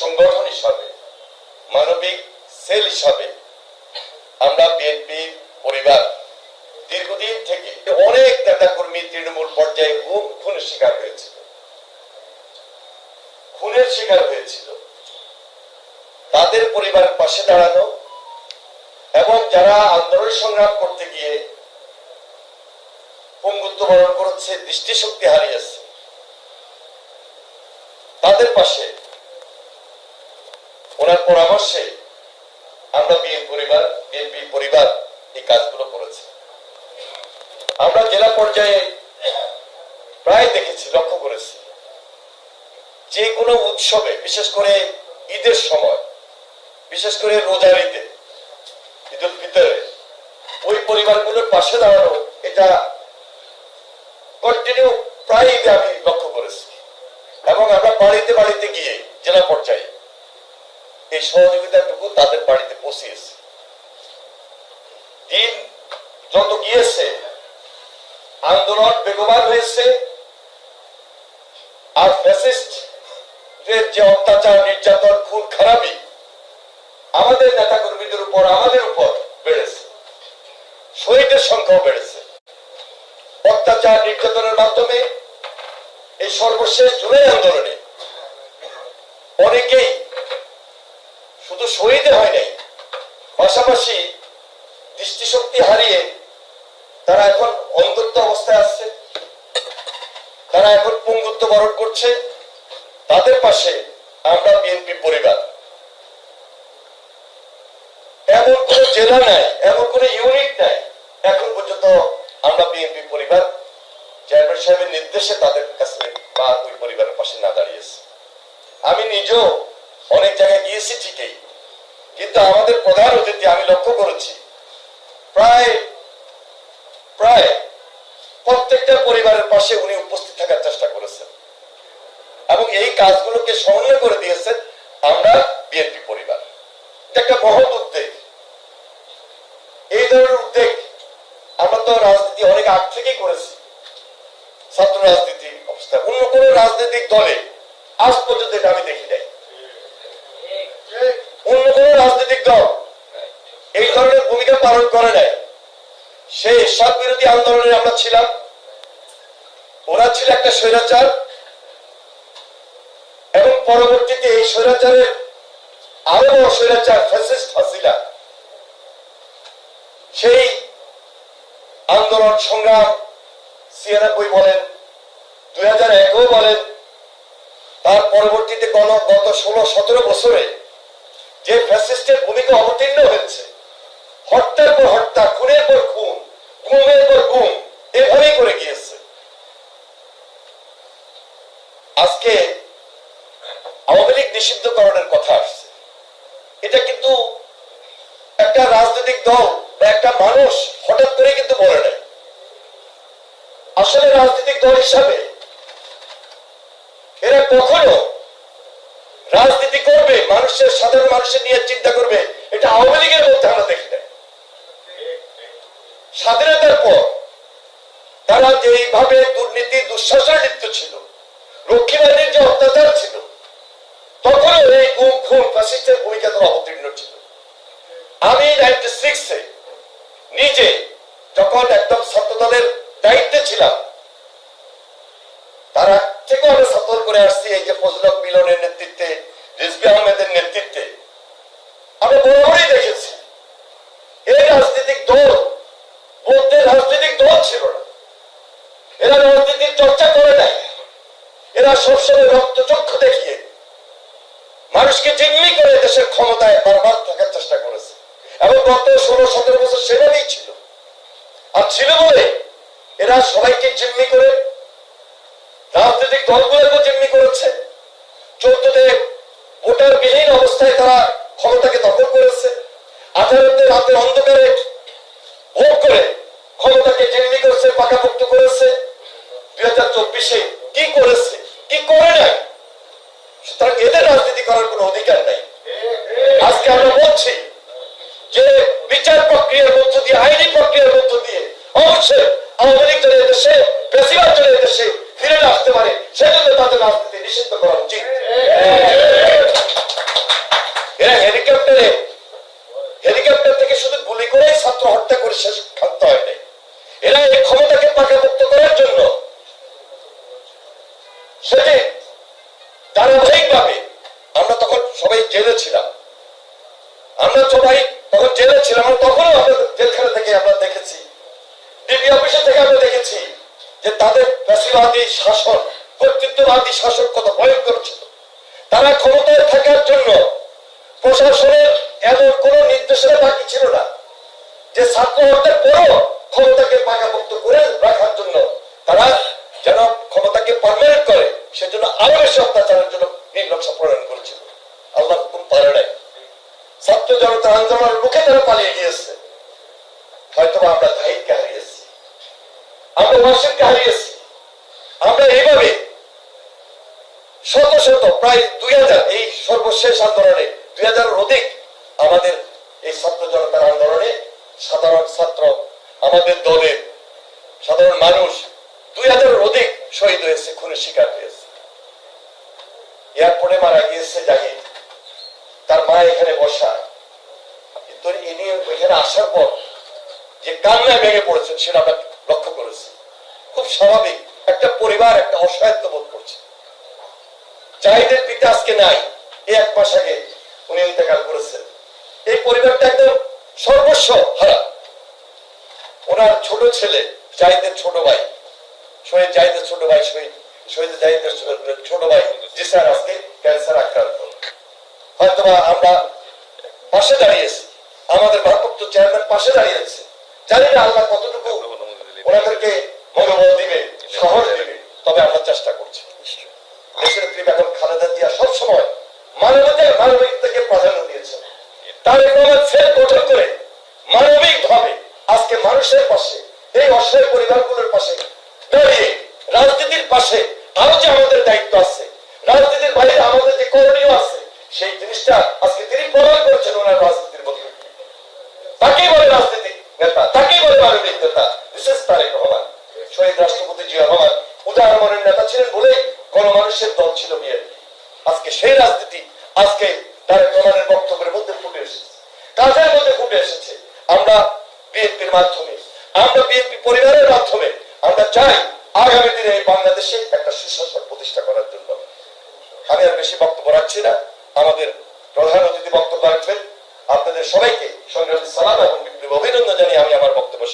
সংগঠন হিসাবে, মানবিক সেল হিসাবে আমরা বিএনপি পরিবার দীর্ঘদিন থেকে অনেক নেতাকর্মী তৃণমূল পর্যায়ে গুম খুনের শিকার হয়েছিল। খুনের শিকার হয়েছিল। তাদের পরিবারের পাশে দাঁড়ানো এবং যারা আন্দোলন সংগ্রাম করতে গিয়ে পঙ্গুত্ব বরণ করেছে, দৃষ্টিশক্তি হারিয়েছে, তাদের পাশে ওনার পরামর্শে আমরা বিএনপি পরিবার বিএনপি পরিবার এই কাজগুলো করেছি। আমরা জেলা পর্যায়ে প্রায় দেখেছি, লক্ষ্য করেছি। যে কোনো উৎসবে, বিশেষ করে ঈদের সময়, বিশেষ করে রোজার ঈদে, ঈদুল ফিতরে, ওই পরিবারগুলোর পাশে দাঁড়ানো, এটা কন্টিনিউ প্রায় আমি লক্ষ্য করেছি। এবং আমরা বাড়িতে বাড়িতে গিয়ে জেলা পর্যায়ে এই সহযোগিতাটুকু তাদের বাড়িতে পৌঁছিয়েছি। দিন যত গিয়েছে, আন্দোলন বেগবান হয়েছে, আর ফ্যাসিস্ট যে অত্যাচার, নির্যাতন, খুন, খারাপি আমাদের নেতা কর্মীদের উপর, আমাদের উপর বেড়েছে। শহীদের সংখ্যাও বেড়েছে। অত্যাচার, নির্যাতনের মাধ্যমে এই সর্বশেষ জুলাই আন্দোলনে শুধু শহীদে হয় নাই। পাশাপাশি দৃষ্টিশক্তি হারিয়ে তারা এখন অন্ধত্ব অবস্থায় আসছে তারা এখন পঙ্গুত্ব বরণ করছে। তাদের পাশে আমরা বিএনপি পরিবার। এমন কোন জেলা নাই, এমন কোন ইউনিট নাই। এখন পর্যন্ত আমরা বিএনপি পরিবার। চেয়ারম্যান সাহেবের নির্দেশে তাদের কাছে বা ওই পরিবারের পাশে না দাঁড়িয়েছে। আমি নিজেও অনেক জায়গায় গিয়েছি ঠিকই। কিন্তু আমাদের প্রধান অতিথি আমি লক্ষ্য করেছি। প্রায় প্রায় প্রত্যেকটা পরিবারের পাশে উনি উপস্থিত থাকার চেষ্টা করেছেন। এবং এই কাজগুলোকে সমন্বয় করে দিয়েছেন আমরা বিএনপি পরিবার। একটা মহৎ উদ্যোগ। এই ধরনের উদ্যোগ আমরা তো রাজনীতি অনেক আগ থেকেই করেছি। ছাত্র রাজনীতি অবস্থা। অন্য কোনো রাজনৈতিক দলে আজ পর্যন্ত এটা আমি দেখি নাই। অন্য কোন রাজনৈতিক দল এই ধরনের ভূমিকা পালন করে নাই। সেই সব বিরোধী আন্দোলনে আমরা ছিলাম। ওরা ছিল একটা স্বৈরাচার এবং পরবর্তীতে এই স্বৈরাচারের আরও বড় স্বৈরাচার ফ্যাসিস্ট সেই আন্দোলন সংগ্রাম ছিয়ানব্বই বলেন, দুই হাজার বলেন, তার পরবর্তীতে গত ষোলো সতেরো বছরে যে ফ্যাসিস্টের ভূমিকা অবতীর্ণ হয়েছে। হত্যার পর হত্যা, খুনের পর খুন গুমের পর গুম এভাবেই করে গিয়েছে। আজকে আওয়ামী লীগ নিষিদ্ধকরণের কথা আসছে। এটা কিন্তু একটা রাজনৈতিক দল বা একটা মানুষ হঠাৎ করে কিন্তু বলে নাই আসলে রাজনৈতিক দল হিসাবে এরা কখনো রাজনীতি করবে, মানুষের, সাধারণ মানুষের নিয়ে চিন্তা করবে, এটা আওয়ামী লীগের মধ্যে আমরা দেখি না। স্বাধীনতার পর তারা যেইভাবে দুর্নীতি দুঃশাসনে লিপ্ত ছিল রক্ষী যে অত্যাচার ছিল, তখনও এই গুম খুন ফ্যাসিস্টের ভূমিকা তারা অবতীর্ণ ছিল। আমি নাইনটি সিক্সে নিজে যখন একদম ছাত্র দলের দায়িত্বে ছিলাম, তারা থেকেও আমরা সতর্ক করে আসছি এই যে ফজলক মিলনের নেতৃত্বে রিজবি আহমেদের নেতৃত্বে। আমরা বরাবরই দেখেছি। এই রাজনৈতিক দল বলতে রাজনৈতিক দল ছিল না। এরা রাজনীতির চর্চা করে নাই। এরা সবসময় রক্ত চক্ষু দেখিয়ে মানুষকে জিম্মি করে দেশের ক্ষমতায় বারবার থাকার চেষ্টা করেছে। এবং গত ষোলো সতেরো বছর সেভাবেই ছিল। আর ছিল বলে এরা সবাইকে জিম্মি করে রাজনৈতিক দলগুলোকে জিম্মি করেছে। চৌদ্দতে ভোটার বিহীন অবস্থায় তারা ক্ষমতাকে দখল করেছে। আঠারোতে রাতের অন্ধকারে ভোট করে ক্ষমতাকে জিম্মি করেছে, পাকাপোক্ত করেছে। দুই হাজার চব্বিশে কি করেছে, কি করে নাই, সুতরাং এদের রাজনীতি করার কোনো অধিকার নাই। আজকে আমরা বলছি যে বিচার প্রক্রিয়ার মধ্য দিয়ে, আইনি প্রক্রিয়ার মধ্য দিয়ে অবশ্যই আওয়ামী লীগ দেশে বেশিরভাগ নিষিদ্ধ করা উচিত যে হেলিকপ্টার থেকে শুধু গুলি করেই ছাত্র হত্যা করে শেষ ক্ষান্ত হয় নাই। এরা এই ক্ষমতাকে পাকাপোক্ত করার জন্য সেটি ধারাবাহিকভাবে আমরা তখন সবাই জেলে ছিলাম। আমরা সবাই তখন জেলে ছিলাম আর তখনও আমরা জেলখানা থেকে আমরা দেখেছি, ডিবি অফিসে থেকে আমরা দেখেছি যে তাদের ফ্যাসিবাদী শাসন কর্তৃত্ববাদী শাসন কত ভয়ঙ্কর ছিল। তারা ক্ষমতায় থাকার জন্য প্রশাসনের এমন কোন নির্দেশনা বাকি ছিল না যে ছাত্র হত্যার পরও ক্ষমতাকে পাকাপোক্ত করে রাখার জন্য তারা যেন ক্ষমতাকে পারমানেন্ট করে, সেজন্য আরও বেশি অত্যাচারের জন্য নির্লক্ষ প্রণয়ন করেছিল। আল্লাহ হুকুম পারে নাই। ছাত্র জনতা আন্দোলনের মুখে তারা পালিয়ে গিয়েছে। হয়তো আমরা ধাইককে হারিয়েছি। আমরা ওয়াসিমকে হারিয়েছি। আমরা এইভাবে শত শত, প্রায় দুই হাজার এই সর্বশেষ আন্দোলনে, দুই হাজারের অধিক আমাদের এই ছাত্র জনতার আন্দোলনে সাধারণ ছাত্র, আমাদের দলের সাধারণ মানুষ, দুই হাজারের অধিক শহীদ হয়েছে, খুনের শিকার হয়েছে। এয়ারপোর্টে মারা গিয়েছে জাহিদ। তার মা এখানে বসা। কিন্তু ইনি এখানে আসার পর যে কান্নায় ভেঙে পড়েছেন, সেটা আমরা লক্ষ্য করেছি। খুব স্বাভাবিক, একটা পরিবার একটা অসহায়ত্ব বোধ করছে। জাহিদের পিতা আজকে নাই এই এক মাস আগে উনি ইন্তেকাল করেছেন। এই পরিবারটা একদম সর্বস্ব হারা ওনার ছোট ছেলে, জাহিদের ছোট ভাই, শহীদ জাহিদের ছোট ভাই, শহীদ শহীদ জাহিদের ছোট ভাই জিসার আজকে ক্যান্সার আক্রান্ত। হয়তোবা আমরা পাশে দাঁড়িয়েছি। আমাদের ভারপ্রাপ্ত চেয়ারম্যান পাশে দাঁড়িয়েছে। জানি না আল্লাহ কতটুকু ওনাদেরকে মনোবল দিবে সাহস দিবে তবে আমরা চেষ্টা করছি দেশের প্রিয় এখন খালেদা জিয়া সবসময় মানবতার মানবিকতাকে প্রাধান্য দিয়েছেন তার রহমান সেল গঠন করে মানবিক ভাবে আজকে মানুষের পাশে, এই অসহায় পরিবারগুলোর পাশে দাঁড়িয়ে রাজনীতির পাশে আরও যে আমাদের দায়িত্ব আছে, রাজনীতির বাইরে আমাদের যে করণীয় আছে, সেই জিনিসটা আজকে তিনি প্রমাণ করেছেন ওনার রাজনীতির মধ্যে। তাকেই বলে রাজনীতিক নেতা, তাকেই বলে মানবিক নেতা, বিশেষ তারেক রহমান। শহীদ রাষ্ট্রপতি জিয়া রহমান উদাহরণের নেতা ছিলেন বলেই গণমানুষের দল ছিল বিএনপি। আজকে সেই রাজনীতি আজকে তারেক রহমানের বক্তব্যের মধ্যে ফুটে এসেছে। কাজের মধ্যে ফুটে এসেছে। আমরা বিএনপির মাধ্যমে, আমরা বিএনপি পরিবারের মাধ্যমে, আমরা চাই আগামী দিনে বাংলাদেশে একটা সুশাসন প্রতিষ্ঠা করার জন্য। আমি আর বেশি বক্তব্য রাখছি না। আমাদের প্রধান অতিথি বক্তব্য রাখবেন। আপনাদের সবাইকে সংগ্রামী সালাম এবং বিপ্লব অভিনন্দন জানিয়ে আমি আমার বক্তব্য